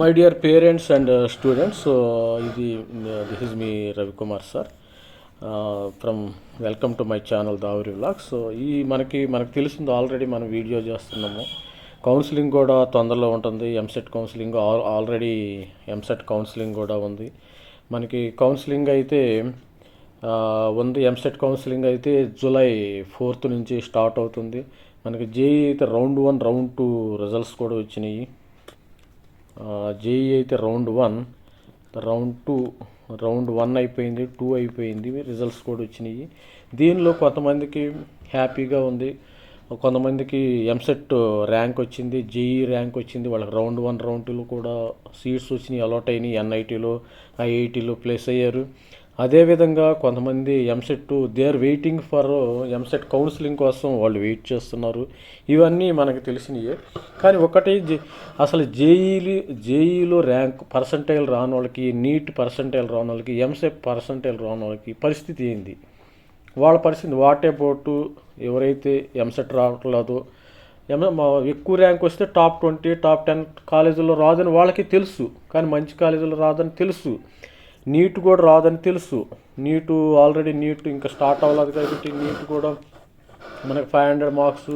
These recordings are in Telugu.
My dear parents and students ఇది this is me Ravikumar sir from welcome to my channel దావరి vlog so ఈ మనకి మనకు తెలిసింది ఆల్రెడీ మనం వీడియో చేస్తున్నాము. కౌన్సిలింగ్ కూడా తొందరలో ఉంటుంది. EAMCET counselling already EAMCET counselling కూడా ఉంది. మనకి కౌన్సిలింగ్ అయితే ఉంది. ఎంసెట్ కౌన్సిలింగ్ అయితే జూలై ఫోర్త్ నుంచి స్టార్ట్ అవుతుంది. మనకి జేఈ అయితే round one round two results కూడా వచ్చినాయి. జేఈ అయితే round one round two round one అయిపోయింది టూ అయిపోయింది రిజల్ట్స్ కూడా వచ్చినాయి. దీనిలో కొంతమందికి హ్యాపీగా ఉంది కొంతమందికి ఎంసెట్ ర్యాంక్ వచ్చింది జేఈ ర్యాంక్ వచ్చింది వాళ్ళకి రౌండ్ వన్ రౌండ్ టూలో కూడా సీట్స్ వచ్చినాయి అలాట్ అయినాయి ఎన్ఐటీలో ఐఐటీలో ప్లేస్ అయ్యారు. అదేవిధంగా కొంతమంది EAMCET they are waiting for EAMCET counselling కోసం వాళ్ళు వెయిట్ చేస్తున్నారు. ఇవన్నీ మనకు తెలిసినయే. కానీ ఒకటి అసలు జేఈలు జేఈలో ర్యాంక్ పర్సంటైల్ రాని వాళ్ళకి నీట్ పర్సంటైల్ రాని వాళ్ళకి ఎంసెట్ పర్సంటైల్ రాని వాళ్ళకి పరిస్థితి ఏంది? వాళ్ళ పరిస్థితి వాటే పోటు ఎవరైతే ఎంసెట్ రావట్లేదో మా- ఎక్కువ ర్యాంక్ వస్తే టాప్ ట్వంటీ టాప్ టెన్ కాలేజీలో రాదని వాళ్ళకి తెలుసు. కానీ మంచి కాలేజీలో రాదని తెలుసు. నీట్ కూడా రాదని తెలుసు. నీటు ఆల్రెడీ నీట్ ఇంకా స్టార్ట్ అవ్వలేదు కాబట్టి నీట్ కూడా మనకి five hundred marks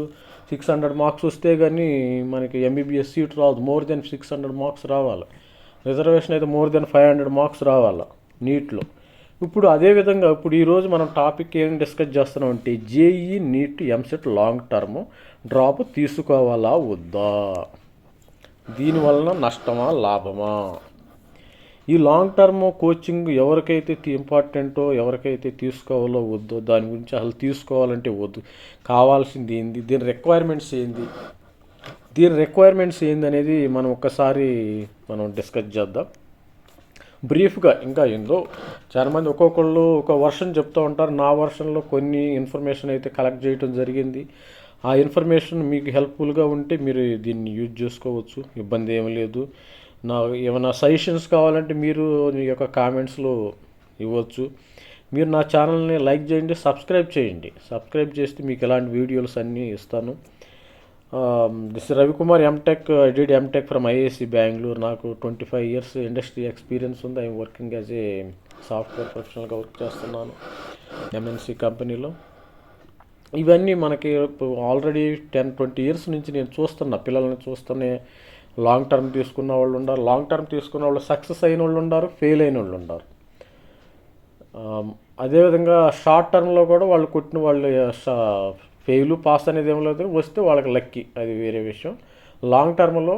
six hundred marks వస్తే కానీ మనకి ఎంబీబీఎస్ సీట్ రాదు. More than six hundred marks రావాలి. రిజర్వేషన్ అయితే more than five hundred marks రావాలి నీట్లో. ఇప్పుడు అదే విధంగా ఇప్పుడు ఈరోజు మనం టాపిక్ ఏం డిస్కస్ చేస్తున్నాం అంటే JEE NEET EAMCET long term drop తీసుకోవాలా వద్దా? దీనివలన నష్టమా లాభమా? ఈ లాంగ్ టర్మ్ కోచింగ్ ఎవరికైతే ఇంపార్టెంటో ఎవరికైతే తీసుకోవాలో వద్దో దాని గురించి అసలు తీసుకోవాలంటే వద్దు. కావాల్సింది ఏంది? దీని రిక్వైర్మెంట్స్ ఏంది? దీని రిక్వైర్మెంట్స్ ఏంది అనేది మనం ఒక్కసారి మనం డిస్కస్ చేద్దాం. బ్రీఫ్గా ఇంకా ఏందో చాలామంది ఒక్కొక్కళ్ళు ఒక వర్షన్ చెప్తూ ఉంటారు. నా వర్షన్లో కొన్ని ఇన్ఫర్మేషన్ అయితే కలెక్ట్ చేయడం జరిగింది. ఆ ఇన్ఫర్మేషన్ మీకు హెల్ప్ఫుల్గా ఉంటే మీరు దీన్ని యూజ్ చేసుకోవచ్చు. ఇబ్బంది ఏమీ లేదు. నా ఏమైనా సజెషన్స్ కావాలంటే మీరు మీ యొక్క కామెంట్స్లో ఇవ్వచ్చు. మీరు నా ఛానల్ని లైక్ చేయండి సబ్స్క్రైబ్ చేయండి. సబ్స్క్రైబ్ చేస్తే మీకు ఎలాంటి వీడియోస్ అన్నీ ఇస్తాను. This Ravikumar MTech I did MTech from IAC Bengaluru నాకు twenty five years industry experience ఉంది I'm working as a software ప్రొఫెషనల్గా వర్క్ చేస్తున్నాను ఎంఎన్సి కంపెనీలో ఇవన్నీ మనకి ఆల్రెడీ టెన్ ట్వంటీ ఇయర్స్ నుంచి నేను చూస్తున్నా పిల్లల్ని చూస్తూనే లాంగ్ టర్మ్ తీసుకున్న వాళ్ళు ఉండరు. లాంగ్ టర్మ్ తీసుకున్న వాళ్ళు సక్సెస్ అయిన వాళ్ళు ఉండరు ఫెయిల్ అయిన వాళ్ళు ఉన్నారు అదేవిధంగా షార్ట్ టర్మ్లో కూడా వాళ్ళు కొట్టిన వాళ్ళు ఫెయిల్ పాస్ అనేది ఏం లేదు. వస్తే వాళ్ళకి లక్కీ. అది వేరే విషయం. లాంగ్ టర్మ్లో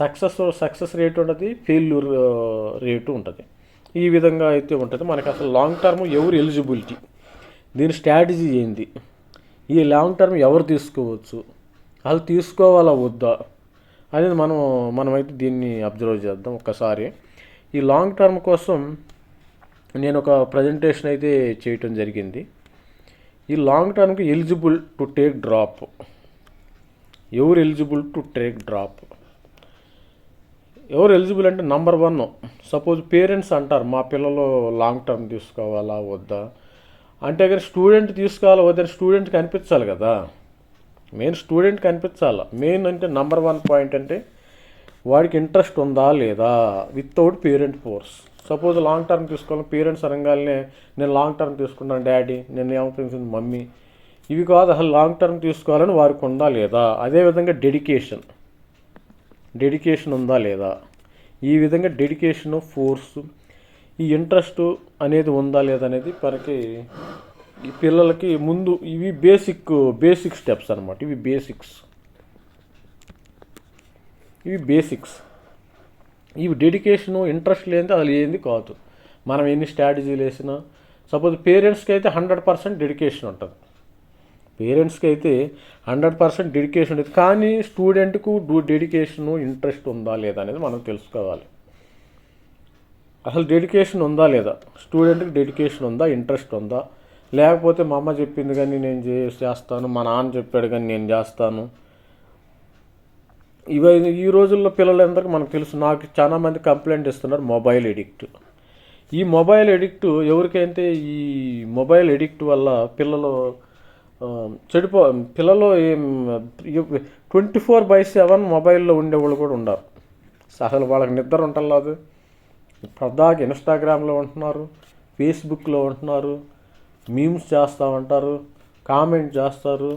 సక్సెస్ సక్సెస్ రేట్ ఉంటుంది ఫెయిల్యూర్ రేటు ఉంటుంది ఈ విధంగా అయితే ఉంటుంది. మనకి అసలు లాంగ్ టర్మ్ ఎవరు ఎలిజిబిలిటీ? దీని స్ట్రాటజీ ఏంది? ఈ లాంగ్ టర్మ్ ఎవరు తీసుకోవచ్చు? వాళ్ళు తీసుకోవాలా వద్దా? అనేది మనం మనమైతే దీన్ని అబ్జర్వ్ చేద్దాం ఒక్కసారి. ఈ లాంగ్ టర్మ్ కోసం నేను ఒక ప్రజెంటేషన్ అయితే చేయటం జరిగింది. ఈ లాంగ్ టర్మ్కి ఎలిజిబుల్ టు టేక్ డ్రాప్ ఎవరు ఎలిజిబుల్ టు టేక్ డ్రాప్ ఎవరు ఎలిజిబుల్ అంటే నంబర్ వన్ సపోజ్ పేరెంట్స్ అంటారు మా పిల్లలు లాంగ్ టర్మ్ తీసుకోవాలా వద్దా? అంటే కానీ స్టూడెంట్ తీసుకోవాలా వద్దని స్టూడెంట్కి కనిపించాలి కదా. మెయిన్ స్టూడెంట్ కనిపించాలి. మెయిన్ అంటే నంబర్ వన్ పాయింట్ అంటే వాడికి ఇంట్రెస్ట్ ఉందా లేదా without parent force. Suppose long term తీసుకోవాలి పేరెంట్స్ అనగానే నేను లాంగ్ టర్మ్ తీసుకున్నాను డాడీ నేను ఏమవుతుంది మమ్మీ? ఇవి కాదు అసలు లాంగ్ టర్మ్ తీసుకోవాలని వారికి ఉందా లేదా? అదేవిధంగా డెడికేషన్. డెడికేషన్ ఉందా లేదా? ఈ విధంగా డెడికేషన్ ఫోర్సు ఈ ఇంట్రెస్ట్ అనేది ఉందా లేదా అనేది మనకి ఈ పిల్లలకి ముందు ఇవి బేసిక్ బేసిక్ స్టెప్స్ అనమాట ఇవి బేసిక్స్ ఇవి బేసిక్స్ ఇవి డెడికేషను ఇంట్రెస్ట్ లేనిది అసలు ఏంది కాదు. మనం ఎన్ని స్ట్రాటజీలు వేసినా సపోజ్ పేరెంట్స్కి అయితే హండ్రెడ్ పర్సెంట్ డెడికేషన్ ఉంటుంది. పేరెంట్స్కి అయితే హండ్రెడ్ పర్సెంట్ డెడికేషన్ ఉంటుంది కానీ స్టూడెంట్కు డూ డెడికేషను ఇంట్రెస్ట్ ఉందా లేదా అనేది మనం తెలుసుకోవాలి. అసలు డెడికేషన్ ఉందా లేదా? స్టూడెంట్కి డెడికేషన్ ఉందా ఇంట్రెస్ట్ ఉందా? లేకపోతే మా అమ్మ చెప్పింది కానీ నేను చే- చేస్తాను మా నాన్న చెప్పాడు కానీ నేను చేస్తాను. ఇవి ఈ రోజుల్లో పిల్లలందరికీ మనకు తెలుసు నాకు చాలామంది కంప్లైంట్ ఇస్తున్నారు మొబైల్ ఎడిక్ట్ ఈ మొబైల్ ఎడిక్ట్ ఎవరికైతే ఈ మొబైల్ ఎడిక్ట్ వల్ల పిల్లలు చెడిపో పిల్లలు ట్వంటీ ఫోర్ బై సెవెన్ మొబైల్లో ఉండేవాళ్ళు కూడా ఉన్నారు అసలు వాళ్ళకి నిద్ర ఉంటలేదు పద్దాకి ఇన్స్టాగ్రామ్లో ఉంటున్నారు ఫేస్బుక్లో ఉంటున్నారు మీమ్స్ చేస్తూ ఉంటారు కామెంట్ చేస్తారు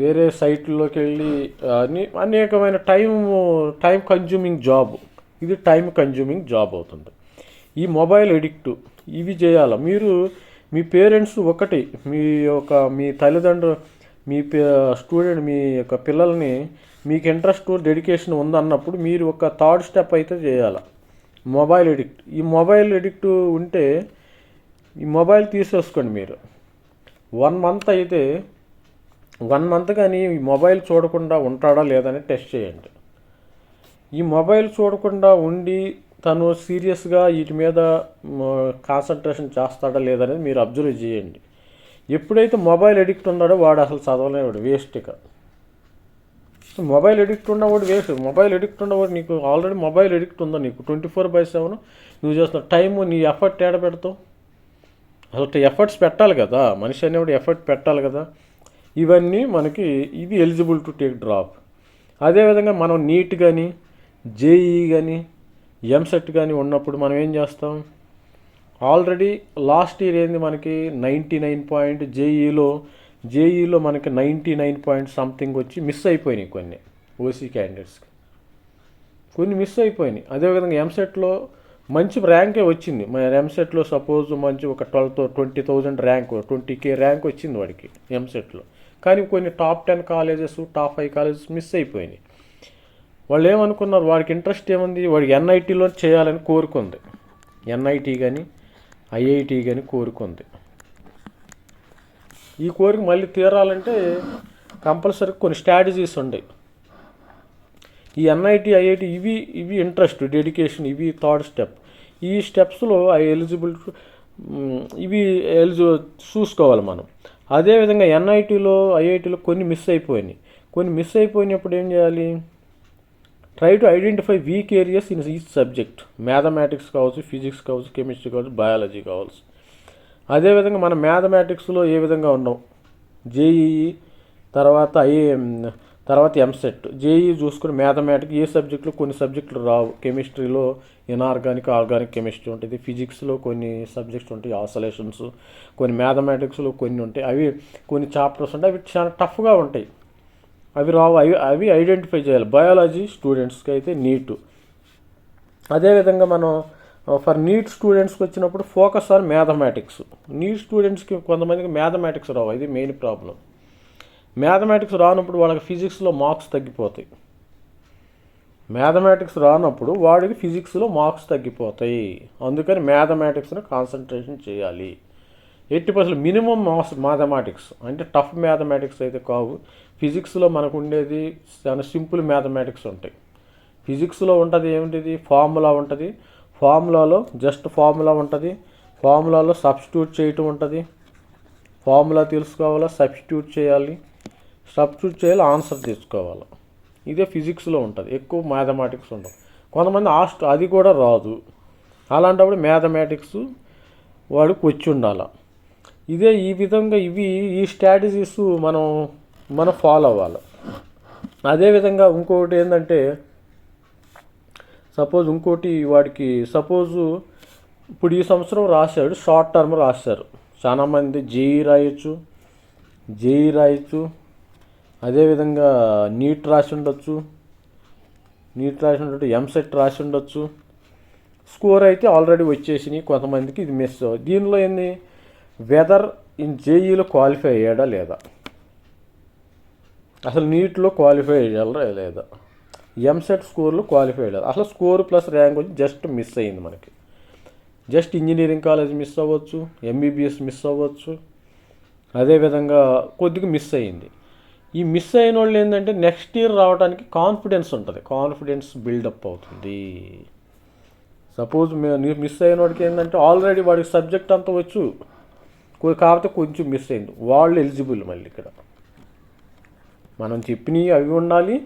వేరే సైట్లోకి వెళ్ళి అన్ని అనేకమైన టైం టైం కన్జ్యూమింగ్ జాబ్ ఇది టైం కన్జ్యూమింగ్ జాబ్ అవుతుంది. ఈ మొబైల్ ఎడిక్ట్ ఇవి చేయాలి? మీరు మీ పేరెంట్స్ ఒకటి మీ యొక్క మీ తల్లిదండ్రులు మీ స్టూడెంట్ మీ యొక్క పిల్లల్ని మీకు ఇంట్రెస్ట్ డెడికేషన్ ఉందన్నప్పుడు మీరు ఒక థర్డ్ స్టెప్ అయితే చేయాలి? మొబైల్ ఎడిక్ట్ ఈ మొబైల్ ఎడిక్ట్ ఉంటే ఈ మొబైల్ తీసేసుకోండి మీరు. వన్ మంత్ అయితే వన్ మంత్ కానీ ఈ మొబైల్ చూడకుండా ఉంటాడా లేదని టెస్ట్ చేయండి. ఈ మొబైల్ చూడకుండా ఉండి తను సీరియస్గా వీటి మీద కాన్సన్ట్రేషన్ చేస్తాడా లేదనేది మీరు అబ్జర్వ్ చేయండి. ఎప్పుడైతే మొబైల్ ఎడిక్ట్ ఉన్నాడో వాడు అసలు చదవలేవాడు వేస్ట్ ఇక. మొబైల్ ఎడిక్ట్ ఉన్నవాడు వేస్ట్. మొబైల్ ఎడిక్ట్ ఉన్నవాడు నీకు ఆల్రెడీ మొబైల్ ఎడిక్ట్ ఉందా నీకు? ట్వంటీ ఫోర్ బై సెవెన్ నువ్వు చేస్తున్నావు. టైము నీ ఎఫర్ట్ ఏడ పెడతావు? అసలు ఎఫర్ట్స్ పెట్టాలి కదా. మనిషి అనేవాడు ఎఫర్ట్ పెట్టాలి కదా. ఇవన్నీ మనకి ఇది ఎలిజిబుల్ టు టేక్ డ్రాప్ అదేవిధంగా మనం నీట్ కానీ జేఈ కానీ ఎంసెట్ కానీ ఉన్నప్పుడు మనం ఏం చేస్తాం? ఆల్రెడీ లాస్ట్ ఇయర్ ఏంది మనకి? నైంటీ నైన్ పాయింట్ జేఈలో జేఈలో మనకి నైంటీ నైన్ పాయింట్ సంథింగ్ వచ్చి మిస్ అయిపోయినాయి కొన్ని ఓసీ క్యాండిడేట్స్కి కొన్ని మిస్ అయిపోయినాయి. అదేవిధంగా ఎంసెట్లో మంచి ర్యాంకే వచ్చింది. మన ఎంసెట్లో సపోజ్ మంచి ఒక twelve twenty thousand rank twenty K rank వచ్చింది వాడికి ఎంసెట్లో కానీ కొన్ని top ten colleges top five colleges miss అయిపోయినాయి. వాళ్ళు ఏమనుకున్నారు? వాడికి ఇంట్రెస్ట్ ఏముంది? వాడికి ఎన్ఐటీలో చేయాలని కోరుకుంది. ఎన్ఐటి కానీ ఐఐటి కానీ కోరుకుంది. ఈ కోరిక మళ్ళీ తీరాలంటే కంపల్సరీ కొన్ని స్ట్రాటజీస్ ఉండేవి ఈ ఎన్ఐటి ఐఐటి ఇవి ఇవి ఇంట్రెస్ట్ డెడికేషన్ ఇవి థర్డ్ స్టెప్ ఈ స్టెప్స్లో ఎలిజిబుల్ ఇవి ఎలిజి చూసుకోవాలి మనం. అదేవిధంగా ఎన్ఐటీలో ఐఐటీలో కొన్ని మిస్ అయిపోయినాయి. కొన్ని మిస్ అయిపోయినప్పుడు ఏం చేయాలి? Try to identify weak areas in each subject mathematics కావచ్చు ఫిజిక్స్ కావచ్చు కెమిస్ట్రీ కావచ్చు బయాలజీ కావచ్చు. అదేవిధంగా మన మ్యాథమెటిక్స్లో ఏ విధంగా ఉన్నాం? జేఈఈ తర్వాత ఐ తర్వాత ఎంసెట్ జేఈ చూసుకుని మ్యాథమెటిక్స్ ఏ సబ్జెక్టులు కొన్ని సబ్జెక్టులు రావు. కెమిస్ట్రీలో ఇనార్గానిక్ ఆర్గానిక్ కెమిస్ట్రీ ఉంటుంది. ఫిజిక్స్లో కొన్ని సబ్జెక్ట్స్ ఉంటాయి. ఆసలేషన్స్ కొన్ని మ్యాథమెటిక్స్లో కొన్ని ఉంటాయి. అవి కొన్ని చాప్టర్స్ ఉంటాయి. అవి చాలా టఫ్గా ఉంటాయి. అవి రావు. అవి అవి ఐడెంటిఫై చేయాలి. బయాలజీ స్టూడెంట్స్కి అయితే నీట్ అదేవిధంగా మనం ఫర్ నీట్ స్టూడెంట్స్కి వచ్చినప్పుడు ఫోకస్ ఆన్ మ్యాథమెటిక్స్ నీట్ స్టూడెంట్స్కి కొంతమందికి మ్యాథమెటిక్స్ రావు. ఇది మెయిన్ ప్రాబ్లం మ్యాథమెటిక్స్ రానప్పుడు వాళ్ళకి ఫిజిక్స్లో మార్క్స్ తగ్గిపోతాయి. మ్యాథమెటిక్స్ రానప్పుడు వాడికి ఫిజిక్స్లో మార్క్స్ తగ్గిపోతాయి. అందుకని మ్యాథమెటిక్స్ని కాన్సన్ట్రేషన్ చేయాలి. Eighty percent minimum mass mathematics అంటే టఫ్ మ్యాథమెటిక్స్ అయితే కావు. ఫిజిక్స్లో మనకు ఉండేది చాలా సింపుల్ మ్యాథమెటిక్స్ ఉంటాయి. ఫిజిక్స్లో ఉంటుంది ఏమిటిది? ఫార్ములా ఉంటుంది. ఫార్ములాలో జస్ట్ ఫార్ములా ఉంటుంది. ఫార్ములాలో సబ్స్టిట్యూట్ చేయటం ఉంటుంది. ఫార్ములా తెలుసుకోవాలా? సబ్స్టిట్యూట్ చేయాలి. సబ్స్టిట్యూట్ చేయాలి ఆన్సర్ తెచ్చుకోవాలి ఇదే ఫిజిక్స్లో ఉంటుంది. ఎక్కువ మ్యాథమెటిక్స్ ఉండవు. కొంతమంది ఆస్ట్ అది కూడా రాదు. అలాంటప్పుడు మ్యాథమెటిక్స్ వాడికి వచ్చి ఉండాలి. ఇదే ఈ విధంగా ఇవి ఈ స్ట్రాటజీస్ మనం మనం ఫాలో అవ్వాలి. అదేవిధంగా ఇంకొకటి ఏంటంటే సపోజ్ ఇంకోటి వాడికి సపోజు ఇప్పుడు ఈ సంవత్సరం రాశాడు షార్ట్ టర్మ్ రాశారు. చాలామంది జేఈ రాయొచ్చు జేఈ రాయొచ్చు అదేవిధంగా నీట్ రాసి ఉండొచ్చు. నీట్ రాసి ఉండొచ్చు ఎంసెట్ రాసి ఉండొచ్చు. స్కోర్ అయితే ఆల్రెడీ వచ్చేసినాయి కొంతమందికి ఇది మిస్ దీనిలో ఏంది? వెదర్ ఇన్ జేఈలో క్వాలిఫై అయ్యాడా లేదా? అసలు నీట్లో క్వాలిఫై అయ్యాలా లేదా? ఎంసెట్ స్కోర్లో క్వాలిఫై అయ్యాలి అసలు స్కోర్ ప్లస్ ర్యాంక్ వచ్చి జస్ట్ మిస్ అయ్యింది మనకి. జస్ట్ ఇంజనీరింగ్ కాలేజ్ మిస్ అవ్వచ్చు ఎంబీబీఎస్ మిస్ అవ్వచ్చు. అదేవిధంగా కొద్దిగా మిస్ అయ్యింది. ఈ మిస్ అయిన వాళ్ళు ఏంటంటే నెక్స్ట్ ఇయర్ రావడానికి కాన్ఫిడెన్స్ ఉంటుంది. కాన్ఫిడెన్స్ బిల్డప్ అవుతుంది. సపోజ్ మిస్ అయిన వాడికి ఏంటంటే ఆల్రెడీ వాడికి సబ్జెక్ట్ అంతా వచ్చు. కాకపోతే కొంచెం మిస్ అయింది. వాళ్ళు ఎలిజిబుల్ మళ్ళీ ఇక్కడ. మనం చెప్పినవి అవి ఉండాలి.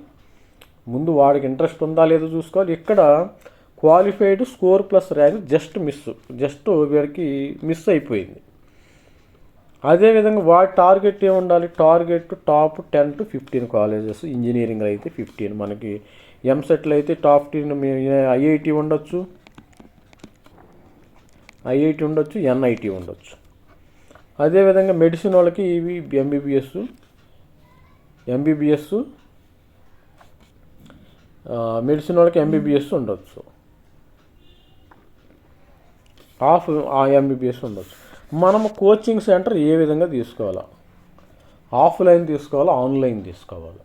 ముందు వాడికి ఇంట్రెస్ట్ ఉందా లేదో చూసుకోవాలి. ఇక్కడ qualified score plus rank just miss just వీడికి మిస్ అయిపోయింది. అదేవిధంగా వాటి టార్గెట్ ఏమి ఉండాలి? Target top ten to fifteen colleges. Engineering అయితే ఫిఫ్టీన్. మనకి ఎంసెట్లో అయితే టాప్ టెన్ ఐఐటి ఉండొచ్చు. ఐఐటి ఉండొచ్చు ఎన్ఐటి ఉండొచ్చు. అదేవిధంగా మెడిసిన్ వాళ్ళకి ఇవి ఎంబీబీఎస్ ఎంబీబీఎస్ మెడిసిన్ వాళ్ళకి ఎంబీబీఎస్ ఉండొచ్చు. హాఫ్ ఆ ఎంబీబీఎస్ ఉండొచ్చు. మనం కోచింగ్ సెంటర్ ఏ విధంగా తీసుకోవాలా? ఆఫ్లైన్ తీసుకోవాలా? ఆన్లైన్ తీసుకోవాలా?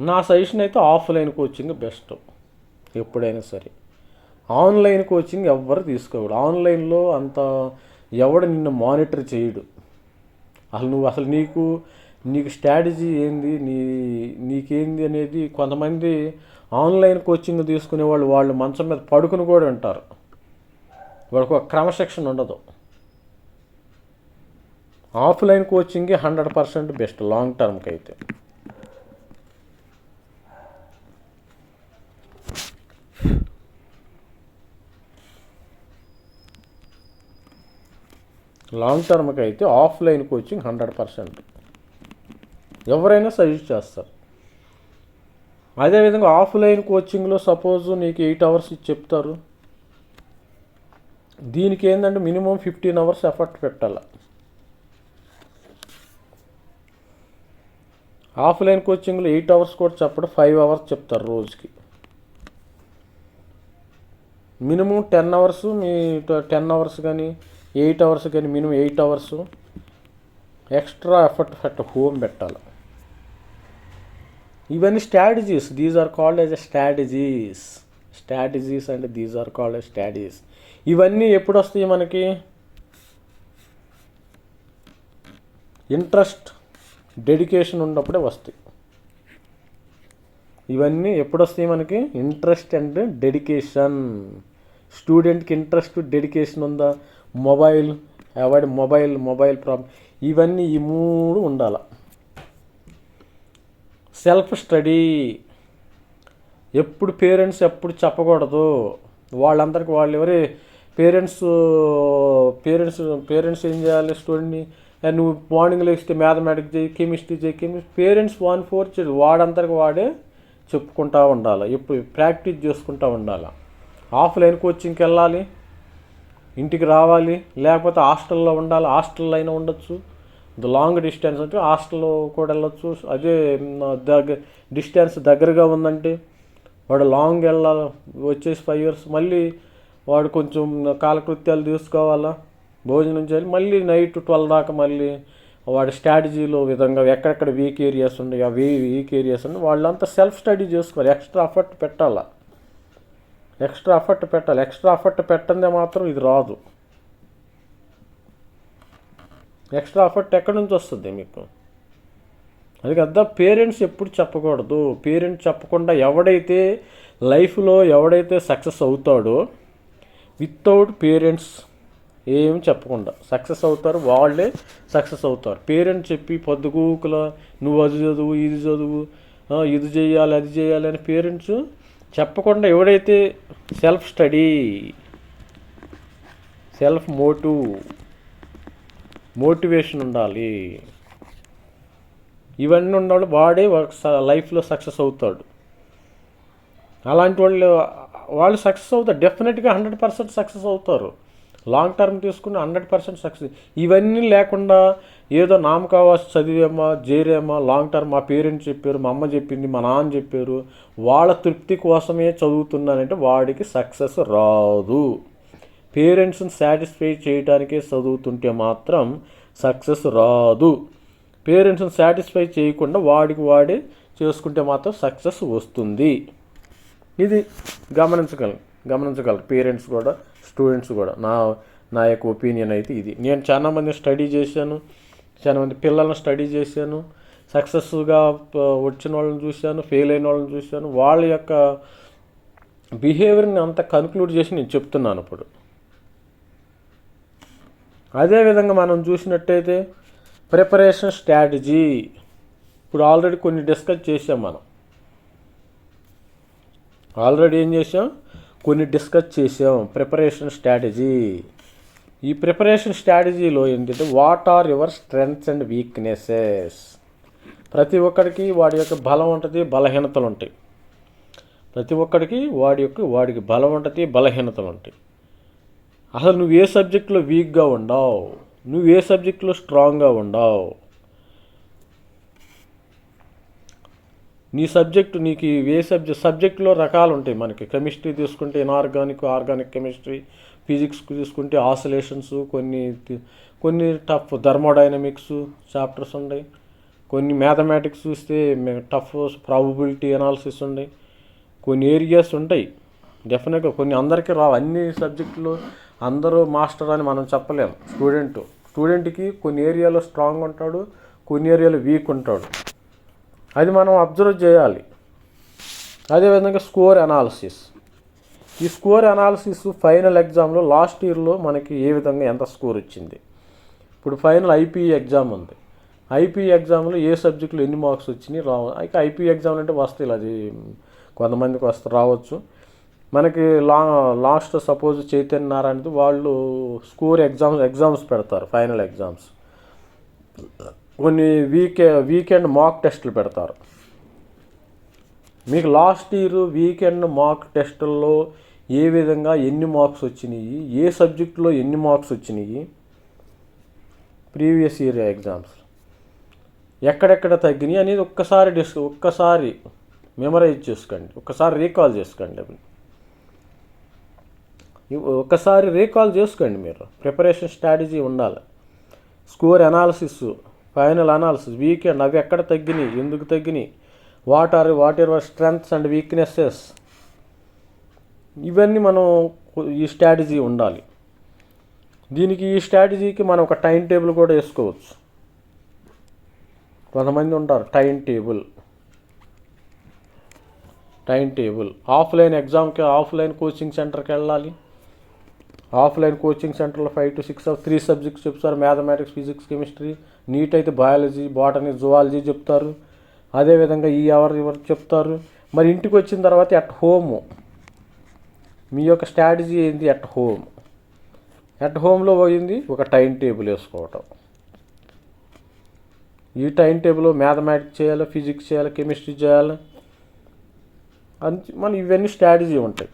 నా సజెషన్ అయితే ఆఫ్లైన్ కోచింగ్ బెస్ట్. ఎప్పుడైనా సరే. ఆన్లైన్ కోచింగ్ ఎవ్వరు తీసుకోకూడదు. ఆన్లైన్లో అంత ఎవడు నిన్ను మానిటర్ చేయడు. అసలు నువ్వు అసలు నీకు నీకు స్ట్రాటజీ ఏంది? నీ నీకేంది అనేది కొంతమంది ఆన్లైన్ కోచింగ్ తీసుకునే వాళ్ళు వాళ్ళు మంచం మీద పడుకుని కూడా ఉంటారు వాళ్ళకు ఒక క్రమశిక్షణ ఉండదు. ఆఫ్లైన్ కోచింగే హండ్రెడ్ పర్సెంట్ బెస్ట్ లాంగ్ టర్మ్కి అయితే లాంగ్ టర్మ్కి అయితే ఆఫ్లైన్ కోచింగ్ హండ్రెడ్ పర్సెంట్. ఎవరైనా సజెస్ట్ చేస్తారు. అదేవిధంగా ఆఫ్లైన్ కోచింగ్లో సపోజ్ నీకు ఎయిట్ అవర్స్ ఇచ్చి చెప్తారు. దీనికి ఏంటంటే మినిమం ఫిఫ్టీన్ అవర్స్ ఎఫర్ట్ పెట్టాలి. ఆఫ్లైన్ కోచింగ్లో ఎయిట్ అవర్స్ కూడా చెప్పడం ఫైవ్ అవర్స్ చెప్తారు రోజుకి. మినిమం టెన్ అవర్స్ మీ టెన్ అవర్స్ కానీ ఎయిట్ అవర్స్ కానీ minimum eight hours extra effort పెట్ట హోమ్ పెట్టాలి. ఇవన్నీ strategies these are called as a strategies. Strategies and these are called strategies. ఇవన్నీ ఎప్పుడు వస్తాయి మనకి? ఇంట్రెస్ట్ డెడికేషన్ ఉన్నప్పుడే వస్తాయి. ఇవన్నీ ఎప్పుడు వస్తాయి మనకి? Interest and dedication. స్టూడెంట్కి ఇంట్రెస్ట్ డెడికేషన్ ఉందా? Mobile avoid mobile mobile problem ఇవన్నీ ఈ మూడు ఉండాలి. Self study. ఎప్పుడు పేరెంట్స్ ఎప్పుడు చెప్పకూడదు. వాళ్ళందరికీ వాళ్ళు ఎవరి పేరెంట్స్ పేరెంట్స్ పేరెంట్స్ ఏం చేయాలి స్టూడెంట్ని? నువ్వు మార్నింగ్ లేస్తే మ్యాథమెటిక్స్ చేయి కెమిస్ట్రీ చేయి కెమిస్ట్రీ పేరెంట్స్ వన్ ఫోర్ చేయదు వాడంతరికి వాడే చెప్పుకుంటా ఉండాలి. ఎప్పుడు ప్రాక్టీస్ చేసుకుంటూ ఉండాలి. ఆఫ్లైన్ కోచింగ్కి వెళ్ళాలి. ఇంటికి రావాలి. లేకపోతే హాస్టల్లో ఉండాలి. హాస్టల్లో అయినా ఉండొచ్చు. లాంగ్ డిస్టెన్స్ అంటే హాస్టల్లో కూడా వెళ్ళొచ్చు. అదే దగ్గర డిస్టెన్స్ దగ్గరగా ఉందంటే వాడు లాంగ్ వెళ్ళాలి వచ్చేసి ఫైవ్ ఇయర్స్ మళ్ళీ వాడు కొంచెం కాలకృత్యాలు తీసుకోవాలా? భోజనం చేయాలి మళ్ళీ నైట్ ట్వెల్వ్ దాకా మళ్ళీ వాడి స్ట్రాటజీలో విధంగా ఎక్కడెక్కడ వీక్ ఏరియాస్ ఉన్నాయి ఆ వీ వీక్ ఏరియాస్ ఉన్నాయి వాళ్ళంతా సెల్ఫ్ స్టడీ చేసుకోవాలి. ఎక్స్ట్రా ఎఫర్ట్ పెట్టాలా? ఎక్స్ట్రా ఎఫర్ట్ పెట్టాలి. ఎక్స్ట్రా ఎఫర్ట్ పెట్టందే మాత్రం ఇది రాదు. ఎక్స్ట్రా ఎఫర్ట్ ఎక్కడి నుంచి వస్తుంది మీకు? అది కదా పేరెంట్స్ ఎప్పుడు చెప్పకూడదు. పేరెంట్స్ చెప్పకుండా ఎవడైతే లైఫ్లో ఎవడైతే సక్సెస్ అవుతాడో వితౌట్ పేరెంట్స్ ఏం చెప్పకుండా. సక్సెస్ అవుతారు వాళ్ళే సక్సెస్ అవుతారు. పేరెంట్స్ చెప్పి పొద్దుగూకుల నువ్వు అది చదువు ఇది చదువు ఇది చేయాలి అది చేయాలి అని పేరెంట్స్ చెప్పకుండా ఎవడైతే self study self motive motivation ఉండాలి ఇవన్నీ ఉన్నవాడు వాడే లైఫ్లో సక్సెస్ అవుతాడు. అలాంటి వాళ్ళు వాళ్ళు సక్సెస్ అవుతారు. డెఫినెట్గా హండ్రెడ్ పర్సెంట్ సక్సెస్ అవుతారు. లాంగ్ టర్మ్ తీసుకుని హండ్రెడ్ పర్సెంట్ సక్సెస్ ఇవన్నీ లేకుండా ఏదో నామకావాసి చదివేమా చేరేమా లాంగ్ టర్మ్ మా పేరెంట్స్ చెప్పారు మా అమ్మ చెప్పింది మా నాన్న చెప్పారు వాళ్ళ తృప్తి కోసమే చదువుతున్నానంటే వాడికి సక్సెస్ రాదు. పేరెంట్స్ని సాటిస్ఫై చేయడానికే చదువుతుంటే మాత్రం సక్సెస్ రాదు. పేరెంట్స్ని సాటిస్ఫై చేయకుండా వాడికి వాడే చేసుకుంటే మాత్రం సక్సెస్ వస్తుంది. ఇది గమనించగలను గమనించగలరు పేరెంట్స్ కూడా స్టూడెంట్స్ కూడా. నా నా యొక్క ఒపీనియన్ అయితే ఇది. నేను చాలామంది స్టడీ చేశాను. చాలా మంది పిల్లల్ని స్టడీ చేశాను. సక్సెస్గా వచ్చిన వాళ్ళని చూశాను ఫెయిల్ అయిన వాళ్ళని చూశాను. వాళ్ళ యొక్క బిహేవియర్ని అంత కన్క్లూడ్ చేసి నేను చెప్తున్నాను ఇప్పుడు. అదేవిధంగా మనం చూసినట్టయితే ప్రిపరేషన్ స్ట్రాటజీ. ఇప్పుడు ఆల్రెడీ కొన్ని డిస్కస్ చేసాం మనం. ఆల్రెడీ ఏం చేసాం కొన్ని డిస్కస్ చేసాం ప్రిపరేషన్ స్ట్రాటజీ. ఈ ప్రిపరేషన్ స్ట్రాటజీలో ఏంటంటే what are your strengths and weaknesses? ప్రతి ఒక్కడికి వాడి యొక్క బలం ఉంటుంది బలహీనతలు ఉంటాయి. ప్రతి ఒక్కడికి వాడి యొక్క వాడికి బలం ఉంటుంది బలహీనతలు ఉంటాయి. అసలు నువ్వు ఏ సబ్జెక్టులో వీక్గా ఉండవు నువ్వు ఏ సబ్జెక్టులో స్ట్రాంగ్గా ఉండవు? నీ సబ్జెక్టు నీకు ఏ సబ్జెక్ట్ సబ్జెక్టులో రకాలు ఉంటాయి మనకి. కెమిస్ట్రీ తీసుకుంటే ఇనార్గానిక్ ఆర్గానిక్ కెమిస్ట్రీ ఫిజిక్స్ తీసుకుంటే ఆసిలేషన్స్ కొన్ని కొన్ని టఫ్ థర్మోడైనమిక్స్ చాప్టర్స్ ఉన్నాయి కొన్ని మ్యాథమెటిక్స్ చూస్తే టఫ్ ప్రాబబిలిటీ అనాలిసిస్ ఉన్నాయి కొన్ని ఏరియాస్ ఉంటాయి. డెఫినెట్గా కొన్ని అందరికీ రావు. అన్ని సబ్జెక్టులో అందరూ మాస్టర్ అని మనం చెప్పలేము స్టూడెంట్. స్టూడెంట్కి కొన్ని ఏరియాలో స్ట్రాంగ్ ఉంటాడు కొన్ని ఏరియాలో వీక్ ఉంటాడు. అది మనం అబ్జర్వ్ చేయాలి. అదేవిధంగా స్కోర్ అనాలిసిస్ ఈ స్కోర్ అనాలిసిస్ ఫైనల్ ఎగ్జామ్లో లాస్ట్ ఇయర్లో మనకి ఏ విధంగా ఎంత స్కోర్ వచ్చింది? ఇప్పుడు ఫైనల్ ఐపీ ఎగ్జామ్ ఉంది. ఐపీ ఎగ్జామ్లో ఏ సబ్జెక్టులో ఎన్ని మార్క్స్ వచ్చినాయి? రావు ఇక ఐపీ ఎగ్జామ్ అంటే వస్తాయి. అది కొంతమందికి వస్తే రావచ్చు. మనకి లా లాస్ట్ సపోజ్ చైతన్య నారాయణది వాళ్ళు స్కోర్ ఎగ్జామ్స్ ఎగ్జామ్స్ పెడతారు ఫైనల్ ఎగ్జామ్స్. కొన్ని వీకే వీకెండ్ మాక్ టెస్టులు పెడతారు. మీకు లాస్ట్ ఇయర్ వీకెండ్ మాక్ టెస్టుల్లో ఏ విధంగా ఎన్ని మార్క్స్ వచ్చినాయి ఏ సబ్జెక్టులో ఎన్ని మార్క్స్ వచ్చినాయి ప్రీవియస్ ఇయర్ ఎగ్జామ్స్. ఎక్కడెక్కడ తగ్గినాయి అనేది ఒక్కసారి డిస్ ఒక్కసారి మెమరైజ్ చేసుకోండి ఒక్కసారి రీకాల్ చేసుకోండి ఒకసారి రీకాల్ చేసుకోండి మీరు. ప్రిపరేషన్ స్ట్రాటజీ ఉండాలి. Score analysis final analysis weekend అవి ఎక్కడ తగ్గినాయి ఎందుకు తగ్గినాయి what are what are strengths and weaknesses. ఇవన్నీ మనం ఈ స్ట్రాటజీ ఉండాలి. దీనికి ఈ స్ట్రాటజీకి మనం ఒక టైం టేబుల్ కూడా వేసుకోవచ్చు. కొంతమంది ఉంటారు time table. Time table. Offline ఎగ్జామ్కి ఆఫ్లైన్ కోచింగ్ సెంటర్కి వెళ్ళాలి. ఆఫ్లైన్ కోచింగ్ సెంటర్లో five to six three subjects చెప్తారు. మ్యాథమెటిక్స్ ఫిజిక్స్ కెమిస్ట్రీ నీట్ అయితే బయాలజీ బాటనీ జువాలజీ చెప్తారు. అదేవిధంగా ఈ ఎవరు ఎవరు చెప్తారు. మరి ఇంటికి వచ్చిన తర్వాత ఎట్ హోమ్ మీ యొక్క స్ట్రాటజీ ఏంది? ఎట్ హోమ్ ఎట్ హోమ్లో పోయింది ఒక టైం టేబుల్ వేసుకోవటం. ఈ టైం టేబుల్ మ్యాథమెటిక్స్ చేయాలి ఫిజిక్స్ చేయాలి కెమిస్ట్రీ చేయాలి? అని మన ఇవన్నీ స్ట్రాటజీ ఉంటాయి.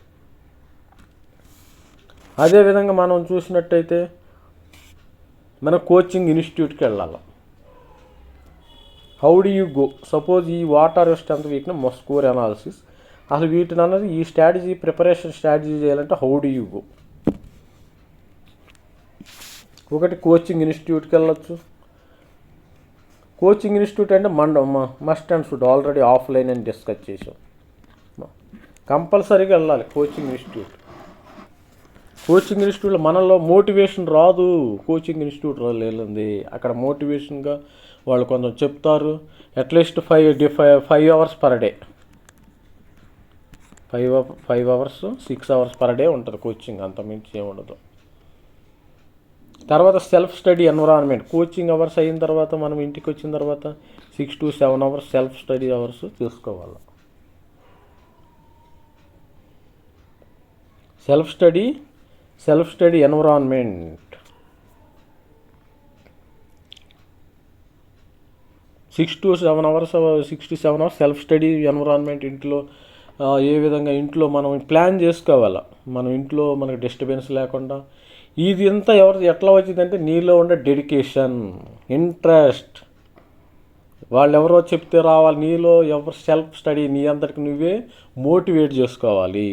అదేవిధంగా మనం చూసినట్టయితే మన కోచింగ్ ఇన్స్టిట్యూట్కి వెళ్ళాలి. How do you go suppose ఈ వాటర్ స్ట్రెంత్ వీక్న స్కోర్ అనాలిసిస్ అసలు వీటిని అన్నది ఈ స్ట్రాటజీ ప్రిపరేషన్ స్ట్రాటజీ చేయాలంటే హౌ డి యూ గో ఒకటి కోచింగ్ ఇన్స్టిట్యూట్కి వెళ్ళొచ్చు. కోచింగ్ ఇన్స్టిట్యూట్ అంటే మండ must and should already offline అని డిస్కస్ చేసాం కంపల్సరీగా వెళ్ళాలి కోచింగ్ ఇన్స్టిట్యూట్ కోచింగ్ ఇన్స్టిట్యూట్లో మనలో మోటివేషన్ రాదు. కోచింగ్ ఇన్స్టిట్యూట్ లేదండి అక్కడ మోటివేషన్గా వాళ్ళు కొంచెం చెప్తారు. At least five five five hours per day five five hours six hours per day ఉంటుంది కోచింగ్. అంత మించి ఏముండదు ఉండదు. తర్వాత self study environment coaching hours అయిన తర్వాత మనం ఇంటికి వచ్చిన తర్వాత six to seven hours self study hours తీసుకోవాలి. Self study self study environment. Six to seven hours six to seven hours self study environment ఇంట్లో ఏ విధంగా ఇంట్లో మనం ప్లాన్ చేసుకోవాలా? మనం ఇంట్లో మనకు డిస్టర్బెన్స్ లేకుండా. ఇది ఇంత ఎవరు ఎట్లా వచ్చిందంటే నీలో ఉండే డెడికేషన్ ఇంట్రెస్ట్. వాళ్ళు ఎవరో చెప్తే రావాలి నీలో ఎవరు సెల్ఫ్ స్టడీ నీ అంతటికి నువ్వే మోటివేట్ చేసుకోవాలి.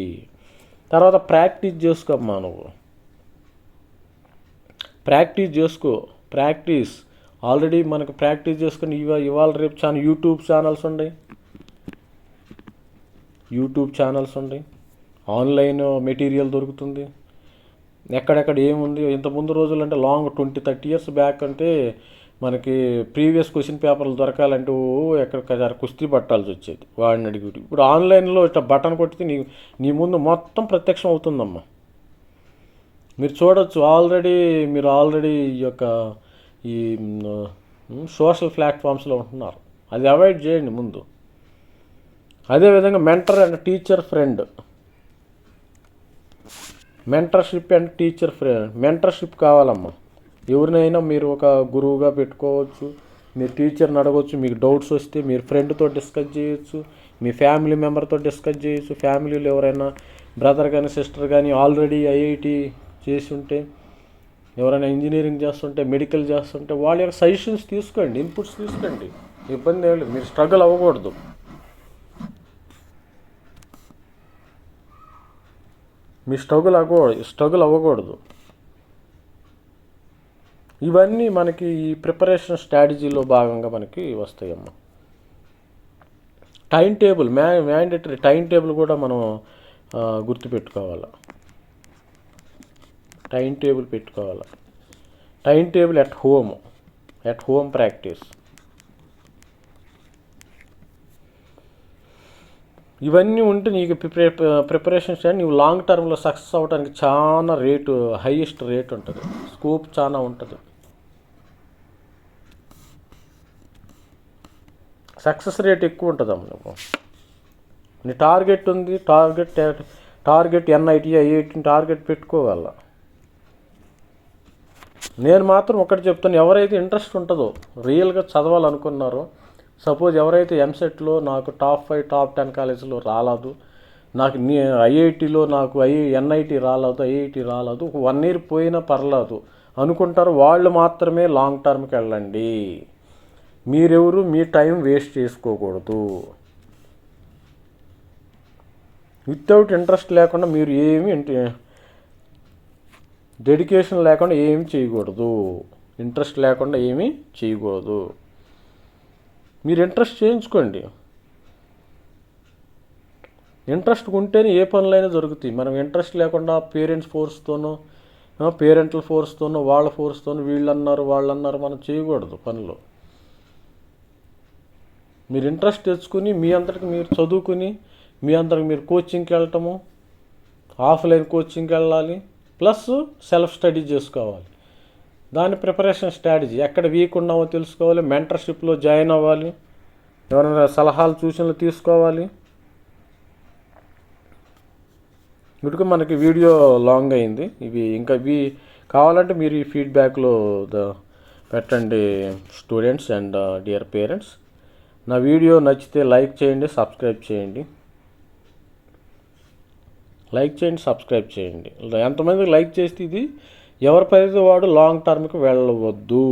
తర్వాత ప్రాక్టీస్ చేసుకోమ్మా నువ్వు. ప్రాక్టీస్ చేసుకో. ప్రాక్టీస్. ఆల్రెడీ మనకు ప్రాక్టీస్ చేసుకుని ఇవా ఇవాళ రేపు చాలా యూట్యూబ్ ఛానల్స్ ఉన్నాయి యూట్యూబ్ ఛానల్స్ ఉన్నాయి ఆన్లైన్ మెటీరియల్ దొరుకుతుంది. ఎక్కడెక్కడ ఏముంది ఇంత ముందు రోజులు అంటే long twenty thirty years back అంటే మనకి ప్రీవియస్ క్వశ్చన్ పేపర్లు దొరకాలంటే ఎక్కడికసారి కుస్తీ పట్టాల్సి వచ్చేది. వాడిని అడిగి ఇప్పుడు ఆన్లైన్లో ఇట్లా బటన్ కొట్టితే నీ నీ ముందు మొత్తం ప్రత్యక్షం అవుతుందమ్మా. మీరు చూడొచ్చు ఆల్రెడీ మీరు ఆల్రెడీ ఈ యొక్క ఈ సోషల్ ప్లాట్ఫామ్స్లో ఉంటున్నారు. అది అవాయిడ్ చేయండి ముందు. అదేవిధంగా mentor and teacher friend. Mentorship and teacher friend mentorship కావాలమ్మా. ఎవరినైనా మీరు ఒక గురువుగా పెట్టుకోవచ్చు మీరు టీచర్ని అడగవచ్చు మీకు డౌట్స్ వస్తే మీరు ఫ్రెండ్తో డిస్కస్ చేయొచ్చు మీ ఫ్యామిలీ మెంబర్తో డిస్కస్ చేయొచ్చు ఫ్యామిలీలో ఎవరైనా బ్రదర్ కానీ సిస్టర్ కానీ ఆల్రెడీ ఐఐటి చేసి ఉంటే ఎవరైనా ఇంజనీరింగ్ చేస్తుంటే మెడికల్ చేస్తుంటే వాళ్ళ యొక్క సజెషన్స్ తీసుకోండి ఇన్పుట్స్ తీసుకోండి. ఇబ్బంది ఏం లేదు మీరు స్ట్రగుల్ అవ్వకూడదు. మీ స్ట్రగుల్ అవ్వకూడదు స్ట్రగుల్ అవ్వకూడదు. ఇవన్నీ మనకి ఈ ప్రిపరేషన్ స్ట్రాటజీలో భాగంగా మనకి వస్తాయమ్మా. టైం టేబుల్ మ్యా మ్యాండేటరీ టైం టేబుల్ కూడా మనం గుర్తుపెట్టుకోవాలి? టైం టేబుల్ పెట్టుకోవాలి? Time table at home at home practice ఇవన్నీ ఉంటే నీకు ప్రిపరే ప్రిపరేషన్స్ అండ్ నువ్వు లాంగ్ టర్మ్లో సక్సెస్ అవ్వడానికి చాలా రేటు హైయెస్ట్ రేట్ ఉంటుంది. స్కోప్ చాలా ఉంటుంది. సక్సెస్ రేట్ ఎక్కువ ఉంటుందమ్మ నువ్వు నీ టార్గెట్ ఉంది target target NIT IIT target పెట్టుకోగల నేను మాత్రం ఒకటి చెప్తాను ఎవరైతే ఇంట్రెస్ట్ ఉంటుందో రియల్గా చదవాలనుకున్నారో సపోజ్ ఎవరైతే ఎంసెట్లో నాకు టాప్ ఫైవ్ టాప్ టెన్ కాలేజీలో రాలేదు నాకు నీ ఐఐటిలో నాకు ఐ ఎన్ఐటి రాలేదు ఐఐటి రాలేదు వన్ ఇయర్ పోయినా పర్లేదు. అనుకుంటారు వాళ్ళు మాత్రమే లాంగ్ టర్మ్కి వెళ్ళండి. మీరెవరు? మీ టైం వేస్ట్ చేసుకోకూడదు. వితౌట్ ఇంట్రెస్ట్ లేకుండా మీరు ఏమి డెడికేషన్ లేకుండా ఏమి చేయకూడదు. ఇంట్రెస్ట్ లేకుండా ఏమీ చేయకూడదు. మీరు ఇంట్రెస్ట్ చేయించుకోండి. ఇంట్రెస్ట్ ఉంటేనే ఏ పనులైనా దొరుకుతాయి మనం ఇంట్రెస్ట్ లేకుండా పేరెంట్స్ ఫోర్స్తోనో పేరెంట్ల ఫోర్స్తోనో వాళ్ళ ఫోర్స్తోనో వీళ్ళు అన్నారు వాళ్ళు అన్నారు మనం చేయకూడదు పనులు. మీరు ఇంట్రెస్ట్ తెచ్చుకుని మీ అందరికి మీరు చదువుకుని మీ అందరికి మీరు కోచింగ్కి వెళ్ళటము ఆఫ్లైన్ కోచింగ్కి వెళ్ళాలి ప్లస్ సెల్ఫ్ స్టడీ చేసుకోవాలి. దాని ప్రిపరేషన్ స్ట్రాటజీ ఎక్కడ వీక్ ఉన్నామో తెలుసుకోవాలి మెంటర్షిప్లో జాయిన్ అవ్వాలి ఎవరైనా సలహాలు సూచనలు తీసుకోవాలి. ఇటుకు మనకి వీడియో లాంగ్ అయింది. ఇవి ఇంకా ఇవి కావాలంటే మీరు ఈ ఫీడ్బ్యాక్లో పెట్టండి స్టూడెంట్స్ అండ్ డియర్ పేరెంట్స్ నా వీడియో నచ్చితే లైక్ చేయండి సబ్స్క్రైబ్ చేయండి. లైక్ చేయండి సబ్స్క్రైబ్ చేయండి. ఎంతమంది లైక్ చేస్తే ఇది ఎవరి పరిధి వాడు లాంగ్ టర్మ్కి వెళ్ళవద్దు.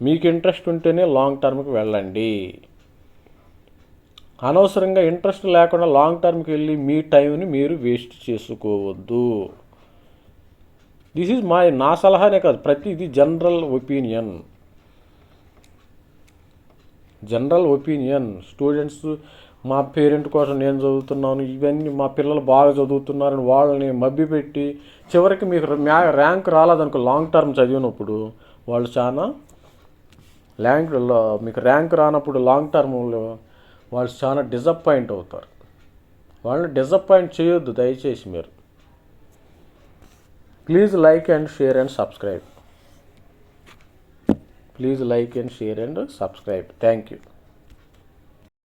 మీకు ఇంట్రెస్ట్ ఉంటేనే లాంగ్ టర్మ్కి వెళ్ళండి. అనవసరంగా ఇంట్రెస్ట్ లేకుండా లాంగ్ టర్మ్కి వెళ్ళి మీ టైంని మీరు వేస్ట్ చేసుకోవద్దు. దిస్ ఈజ్ మై నా సలహానే కాదు ప్రతి ఇది general opinion general opinion students మా పేరెంట్ కోసం నేను చదువుతున్నాను ఇవన్నీ మా పిల్లలు బాగా చదువుతున్నారని వాళ్ళని మభ్యపెట్టి చివరికి మీకు ర్యా- ర్యాంక్ రాలేదనుకో లాంగ్ టర్మ్ చదివినప్పుడు వాళ్ళు చాలా ర్యాంక్ మీకు ర్యాంక్ రానప్పుడు లాంగ్ టర్మ్లో వాళ్ళు చాలా డిసప్పాయింట్ అవుతారు. వాళ్ళని డిసప్పాయింట్ చేయొద్దు దయచేసి మీరు. Please like and share and subscribe please like and share and subscribe thank you